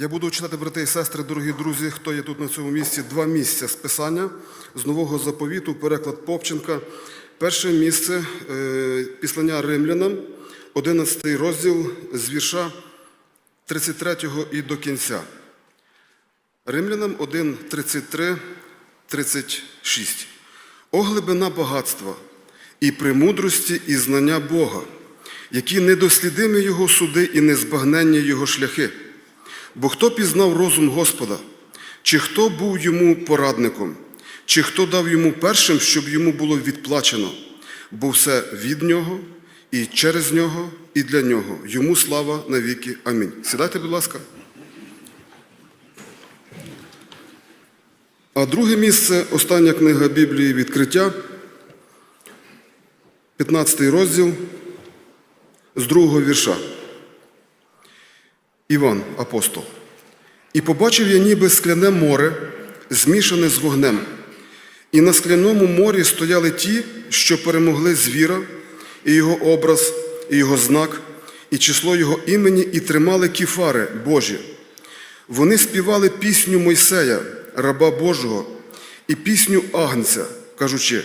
Я буду читати, брати і сестри, дорогі друзі, хто є тут на цьому місці, два місця з Писання з нового заповіту, переклад Попченка. Перше місце е, післання римлянам, 11 розділ з вірша 33 і до кінця. Римлянам 1, 33, 36. О глибина багатства і премудрості і знання Бога, які недослідимі Його суди і незбагненні Його шляхи. Бо хто пізнав розум Господа, чи хто був йому порадником, чи хто дав йому першим, щоб йому було відплачено, бо все від нього, і через нього, і для нього. Йому слава навіки. Амінь. Сідайте, будь ласка. А друге місце, остання книга Біблії відкриття, 15 розділ з другого вірша. Іван, апостол. І побачив я ніби скляне море, змішане з вогнем. І на скляному морі стояли ті, що перемогли звіра, і його образ, і його знак, і число його імені, і тримали кіфари Божі. Вони співали пісню Мойсея, раба Божого, і пісню Агнця, кажучи: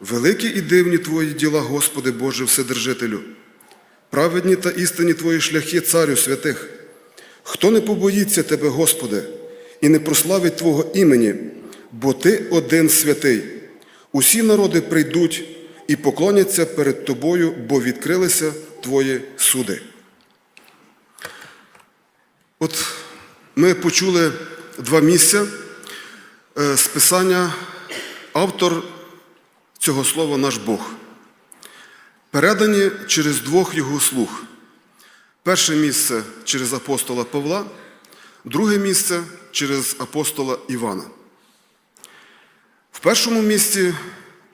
Великі і дивні твої діла, Господи Боже Вседержителю, праведні та істинні твої шляхи, Царю святих. Хто не побоїться Тебе, Господи, і не прославить Твого імені, бо Ти один святий. Усі народи прийдуть і поклоняться перед Тобою, бо відкрилися Твої суди. От ми почули два місця е, з Писання. Автор цього слова наш Бог. Передані через двох його слуг. Перше місце через апостола Павла, друге місце через апостола Івана. В першому місці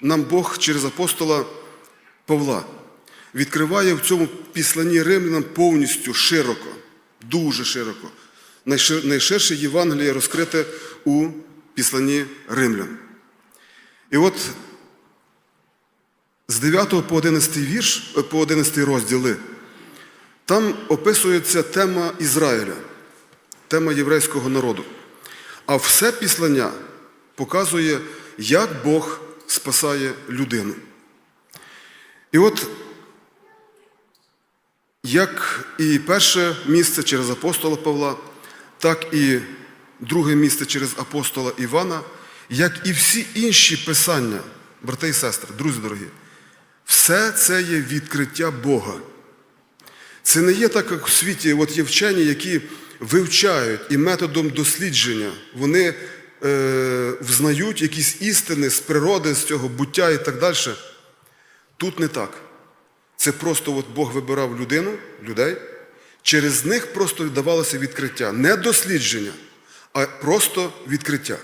нам Бог через апостола Павла відкриває в цьому післанні римлянам повністю широко, дуже широко. Найширше Євангеліє розкрите у післанні римлян. І от з 9 по 11 вірш, е, по 11 розділи там описується тема Ізраїля, тема єврейського народу. А все післання показує, як Бог спасає людину. І от, як і перше місце через апостола Павла, так і друге місце через апостола Івана, як і всі інші писання, брати і сестри, друзі дорогі, все це є відкриття Бога. Це не є так, як у світі от є вчені, які вивчають і методом дослідження вони е, взнають якісь істини з природи, з цього буття і так далі. Тут не так. Це просто от Бог вибирав людину, людей, через них просто давалося відкриття. Не дослідження, а просто відкриття.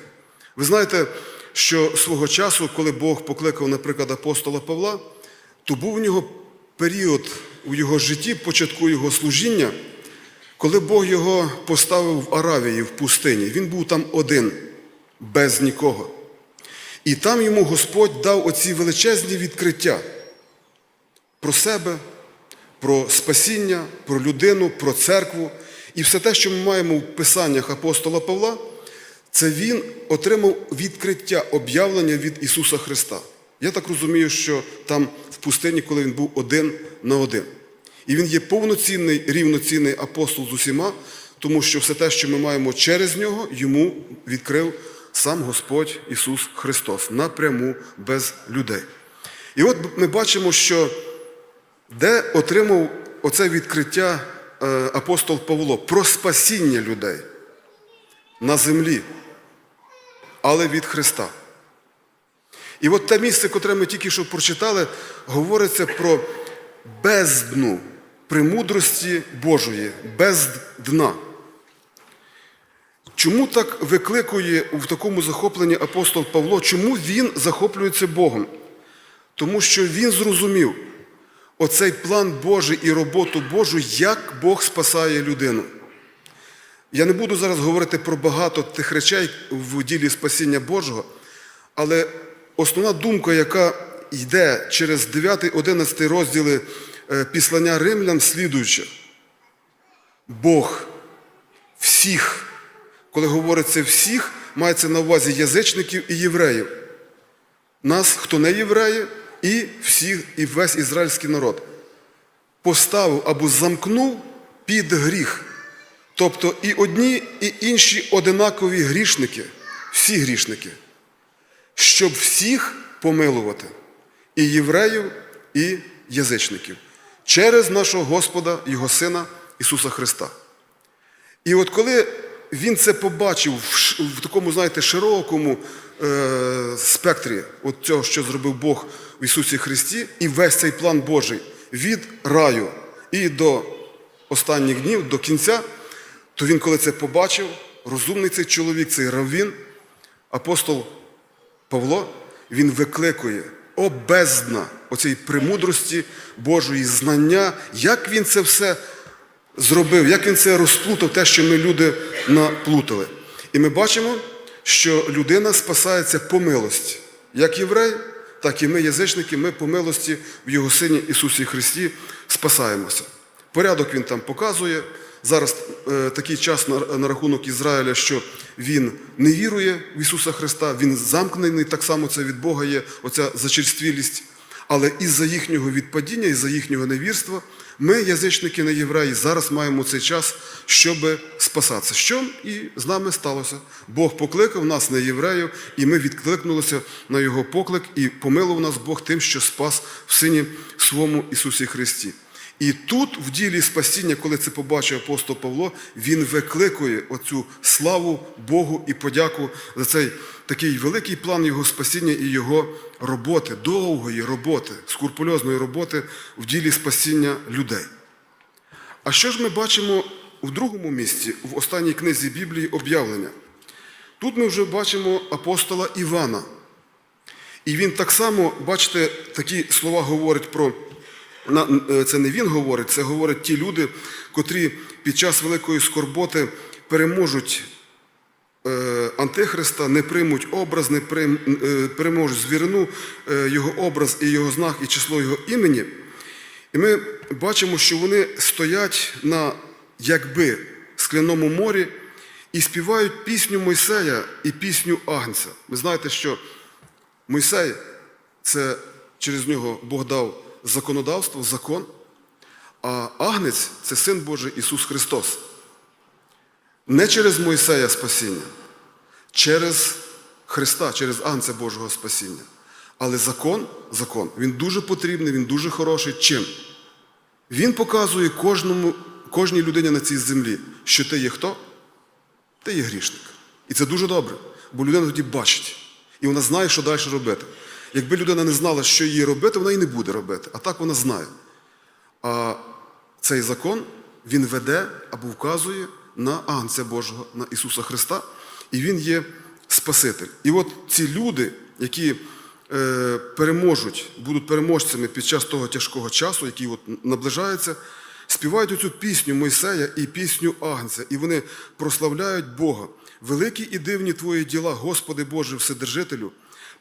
Ви знаєте, що свого часу, коли Бог покликав, наприклад, апостола Павла, то був у нього період у його житті, початку його служіння, коли Бог його поставив в Аравії, в пустині. Він був там один, без нікого. І там йому Господь дав оці величезні відкриття про себе, про спасіння, про людину, про церкву. І все те, що ми маємо в писаннях апостола Павла, це він отримав відкриття, об'явлення від Ісуса Христа. Я так розумію, що там в пустині, коли він був один на один. І він є повноцінний, рівноцінний апостол з усіма, тому що все те, що ми маємо через нього, йому відкрив сам Господь Ісус Христос напряму без людей. І от ми бачимо, що де отримав оце відкриття е, апостол Павло про спасіння людей на землі, але від Христа. І от те місце, котре ми тільки що прочитали, говориться про бездну премудрості Божої, без дна. Чому так викликує в такому захопленні апостол Павло? Чому він захоплюється Богом? Тому що він зрозумів оцей план Божий і роботу Божу, як Бог спасає людину. Я не буду зараз говорити про багато тих речей в ділі спасіння Божого, але основна думка, яка йде через 9-11 розділи е, післання римлян, слідуюча. Бог всіх. Коли говориться всіх, мається на увазі язичників і євреїв. Нас, хто не євреї, і всіх, і весь ізраїльський народ. Поставив або замкнув під гріх. Тобто і одні, і інші одинакові грішники, всі грішники, щоб всіх помилувати, і євреїв, і язичників, через нашого Господа, Його Сина Ісуса Христа. І от коли він це побачив в, такому, знаєте, широкому е, спектрі от цього, що зробив Бог в Ісусі Христі, і весь цей план Божий від раю і до останніх днів, до кінця, то він, коли це побачив, розумний цей чоловік, цей раввін, апостол Павло, він викликує о оцій премудрості Божої знання, як він це все зробив, як він це розплутав, те, що ми люди наплутали. І ми бачимо, що людина спасається по милості. Як єврей, так і ми, язичники, ми по милості в Його Сині Ісусі Христі спасаємося. Порядок він там показує. Зараз е, такий час на, на рахунок Ізраїля, що він не вірує в Ісуса Христа, він замкнений, так само це від Бога є, оця зачерствілість. Але із-за їхнього відпадіння, із-за їхнього невірства, ми, язичники не євреї, зараз маємо цей час, щоб спасатися. Що і з нами сталося? Бог покликав нас, не євреїв, і ми відкликнулися на Його поклик, і помилував нас Бог тим, що спас в Сині своєму Ісусі Христі. І тут, в ділі спасіння, коли це побачив апостол Павло, він викликує оцю славу Богу і подяку за цей такий великий план його спасіння і його роботи, довгої роботи, скрупульозної роботи в ділі спасіння людей. А що ж ми бачимо в другому місці, в останній книзі Біблії об'явлення? Тут ми вже бачимо апостола Івана. І він так само, бачите, такі слова говорить про. Е, Це не він говорить, це говорять ті люди, котрі під час великої скорботи переможуть е, Антихриста, не приймуть образ, не е, переможуть звірину, його образ і його знак, і число його імені. І ми бачимо, що вони стоять на якби скляному морі і співають пісню Мойсея і пісню Агнця. Ви знаєте, що Мойсей це через нього Бог дав законодавство, закон, а Агнець це син Божий Ісус Христос. Не через Мойсея спасіння, через Христа, через Агнця Божого спасіння. Але закон, закон, він дуже потрібний, він дуже хороший. Чим? Він показує кожному, кожній людині на цій землі, що ти є хто? Ти є грішник. І це дуже добре, бо людина тоді бачить. І вона знає, що далі робити. Якби людина не знала, що їй робити, вона і не буде робити. А так вона знає. А цей закон він веде або вказує на Агнця Божого, на Ісуса Христа, і Він є Спаситель. І от ці люди, які е, переможуть, будуть переможцями під час того тяжкого часу, який от наближається, співають оцю пісню Мойсея і пісню Агнця, і вони прославляють Бога. Великі і дивні Твої діла, Господи Боже, Вседержителю,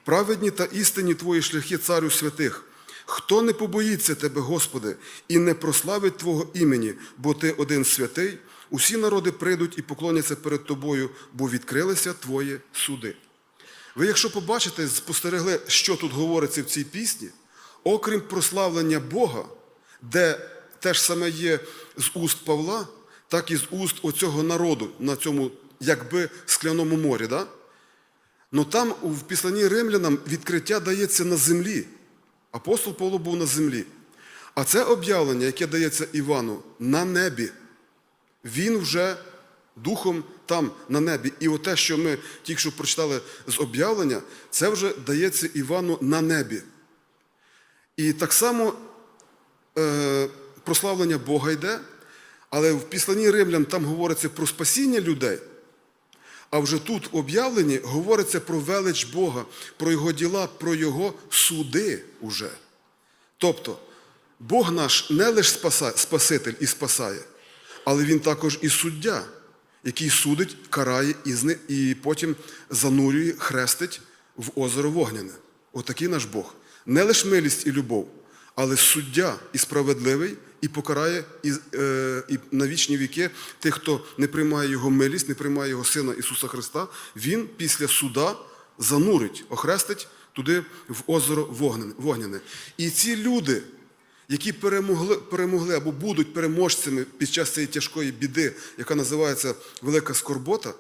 праведні та істинні Твої шляхи, Царю святих. Хто не побоїться Тебе, Господи, і не прославить Твого імені, бо Ти один святий, усі народи прийдуть і поклоняться перед Тобою, бо відкрилися Твої суди. Ви, якщо побачите, спостерегли, що тут говориться в цій пісні, окрім прославлення Бога, де теж саме є з уст Павла, так і з уст оцього народу на цьому якби скляному морі. Да? Ну там в післанні римлянам відкриття дається на землі. Апостол Павло був на землі. А це об'явлення, яке дається Івану на небі, він вже духом там на небі. І оте, що ми тільки що прочитали з об'явлення, це вже дається Івану на небі. І так само е, прославлення Бога йде, але в післанні римлян там говориться про спасіння людей. А вже тут в об'явленні говориться про велич Бога, про Його діла, про Його суди уже. Тобто, Бог наш не лише Спаситель і спасає, але Він також і суддя, який судить, карає і потім занурює, хрестить в озеро Вогняне. Отакий наш Бог. Не лише милість і любов, але суддя і справедливий, і покарає і, е, і на вічні віки тих, хто не приймає Його милість, не приймає Його Сина Ісуса Христа, Він після суда занурить, охрестить туди в озеро вогняне. І ці люди, які перемогли, перемогли або будуть переможцями під час цієї тяжкої біди, яка називається Велика Скорбота,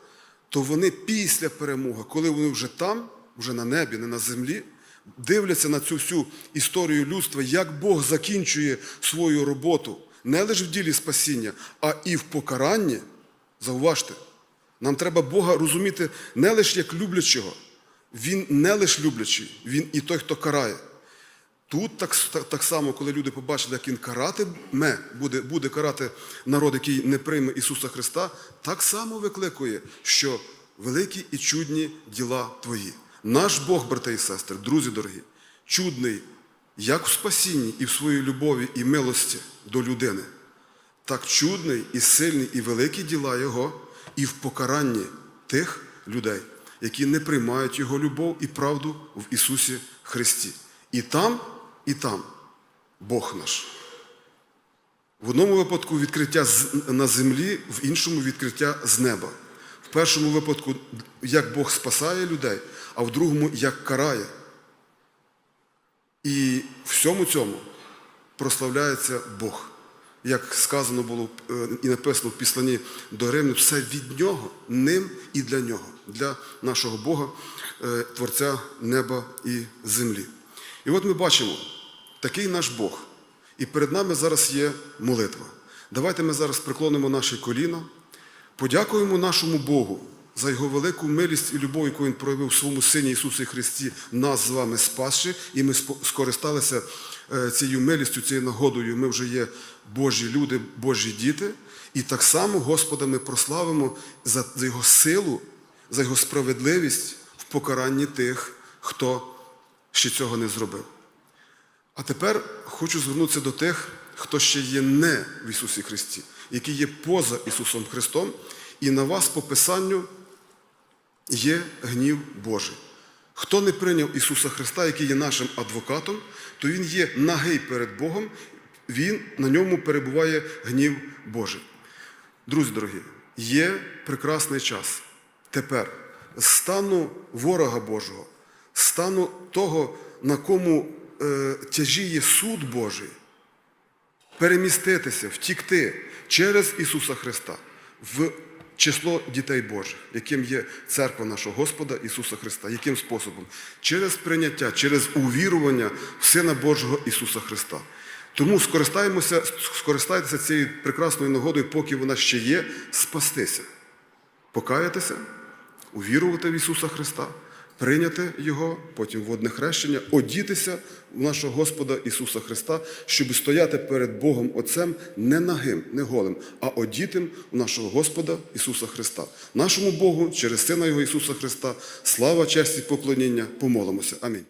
то вони після перемоги, коли вони вже там, вже на небі, не на землі, дивляться на цю всю історію людства, як Бог закінчує свою роботу не лише в ділі спасіння, а і в покаранні. Зауважте, нам треба Бога розуміти не лише як люблячого. Він не лише люблячий, він і той, хто карає. Тут так, так, само, коли люди побачили, як він каратиме, буде, буде карати народ, який не прийме Ісуса Христа, так само викликує, що великі і чудні діла твої. Наш Бог, брати і сестри, друзі дорогі, чудний як в спасінні, і в своїй любові і милості до людини, так чудний і сильний, і великі діла Його, і в покаранні тих людей, які не приймають Його любов і правду в Ісусі Христі. І там, і там Бог наш. В одному випадку відкриття на землі, в іншому відкриття з неба. В першому випадку, як Бог спасає людей, а в другому як карає. І всьому цьому прославляється Бог. Як сказано було е, і написано в післанні до Римлян, все від нього, ним і для нього, для нашого Бога, е, Творця неба і землі. І от ми бачимо, такий наш Бог. І перед нами зараз є молитва. Давайте ми зараз приклонимо наші коліна, подякуємо нашому Богу за Його велику милість і любов, яку Він проявив в своєму Сині Ісусі Христі, нас з вами спасши, і ми скористалися е, цією милістю, цією нагодою. Ми вже є Божі люди, Божі діти. І так само Господа ми прославимо за Його силу, за Його справедливість в покаранні тих, хто ще цього не зробив. А тепер хочу звернутися до тих, хто ще є не в Ісусі Христі, які є поза Ісусом Христом, і на вас по Писанню є гнів Божий. Хто не прийняв Ісуса Христа, який є нашим адвокатом, то Він є нагий перед Богом, він, на ньому перебуває гнів Божий. Друзі дорогі, є прекрасний час. Тепер стану ворога Божого, стану того, на кому е, тяжіє суд Божий, переміститися, втікти через Ісуса Христа в число дітей Божих, яким є церква нашого Господа Ісуса Христа. Яким способом? Через прийняття, через увірування в Сина Божого Ісуса Христа. Тому скористаємося, скористайтеся цією прекрасною нагодою, поки вона ще є, спастися, покаятися, увірувати в Ісуса Христа, прийняти Його, потім водне хрещення, одітися в нашого Господа Ісуса Христа, щоб стояти перед Богом Отцем не нагим, не голим, а одітим в нашого Господа Ісуса Христа. Нашому Богу через Сина Його Ісуса Христа, слава, честь і поклоніння, помолимося. Амінь.